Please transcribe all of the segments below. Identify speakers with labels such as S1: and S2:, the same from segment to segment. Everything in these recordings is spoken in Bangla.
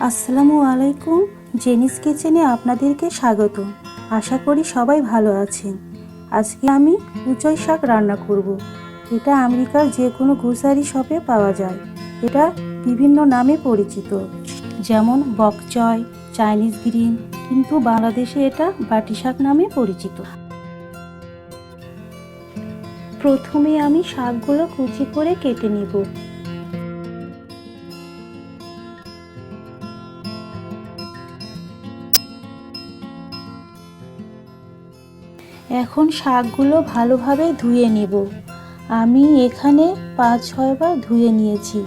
S1: আসসালামু আলাইকুম, জেনিস কিচেনে আপনাদেরকে স্বাগত। আশা করি সবাই ভালো আছেন। আজকে আমি উচই শাক রান্না করব। এটা আমেরিকার যে কোনো গ্রোসারি শপে পাওয়া যায়। এটা বিভিন্ন নামে পরিচিত। যেমন বকচয় চাইনিজ গ্রিন কিন্তু বাংলাদেশে এটা বাটি শাক নামে পরিচিত। প্রথমে আমি শাকগুলো কুচি করে কেটে নেব। এখন শাকগুলো ভালোভাবে ধুয়ে নেব। আমি এখানে পাঁচ ছয়বার ধুয়ে নিয়েছি।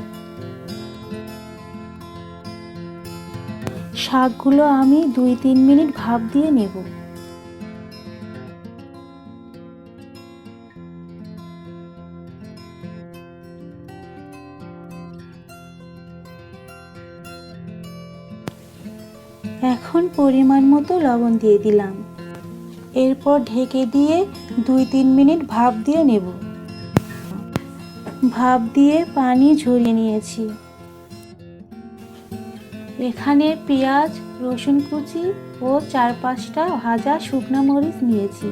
S1: শাকগুলো আমি দুই, তিন মিনিট ভাপ দিয়ে নেব। এখন পরিমাণ মতো লবণ দিয়ে দিলাম। এরপর ঢেকে দিয়ে দুই তিন মিনিট ভাপ দিয়ে নেব। ভাপ দিয়ে পানি ঝরিয়ে নিয়েছি। এখানে পেঁয়াজ, রসুন কুচি ও চার পাঁচটা ভাজা শুকনো মরিচ নিয়েছি।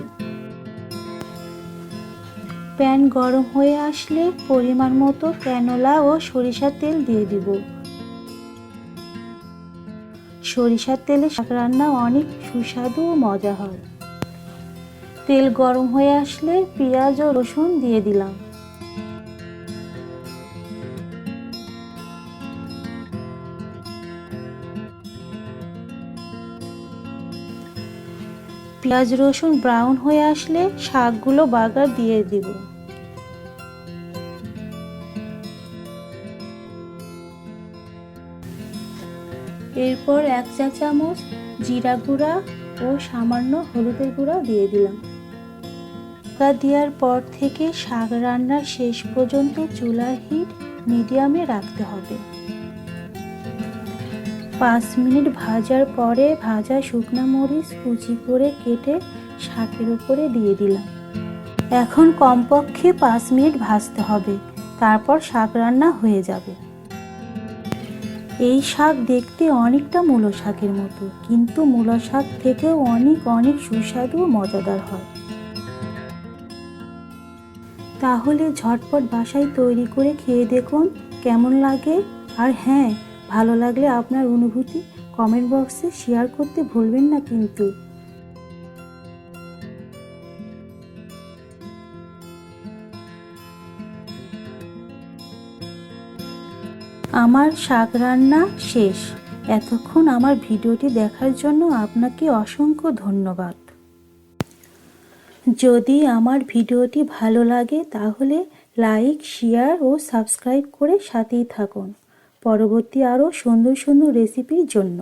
S1: প্যান গরম হয়ে আসলে পরিমাণ মতো ক্যানোলা ও সরিষার তেল দিয়ে দিব। সরিষার তেলে শাক রান্না অনেক সুস্বাদু ও মজা হয়। তেল গরম হয়ে আসলে পেঁয়াজ ও রসুন দিয়ে দিলাম। পেঁয়াজ, রসুন ব্রাউন হয়ে আসলে শাকগুলো বাগার দিয়ে দিব। এরপর এক চা চামচ জিরা গুঁড়া ও সামান্য হলুদের গুঁড়া দিয়ে দিলাম। ঢাকা দেওয়ার পর থেকে শাক রান্নার শেষ পর্যন্ত চুলার হিট মিডিয়ামে রাখতে হবে। পাঁচ মিনিট ভাজার পরে ভাজা শুকনো মরিচ কুচি করে কেটে শাকের উপরে দিয়ে দিলাম। এখন কমপক্ষে পাঁচ মিনিট ভাজতে হবে, তারপর শাক রান্না হয়ে যাবে। এই শাক দেখতে অনেকটা মূলো শাকের মতো, কিন্তু মূলো শাক থেকেও অনেক অনেক সুস্বাদু ও মজাদার হয়। তাহলে ঝটপট বাসায় তৈরি করে খেয়ে দেখুন কেমন লাগে। আর হ্যাঁ ভালো লাগলে আপনার অনুভূতি কমেন্ট বক্সে শেয়ার করতে ভুলবেন না কিন্তু। আমার শাক রান্না শেষ। এতক্ষণ আমার ভিডিওটি দেখার জন্য আপনাকে অসংখ্য ধন্যবাদ। যদি আমার ভিডিওটি ভালো লাগে, তাহলে লাইক, শেয়ার ও সাবস্ক্রাইব করে সাথেই থাকুন। পরবর্তী আরও সুন্দর সুন্দর রেসিপির জন্য।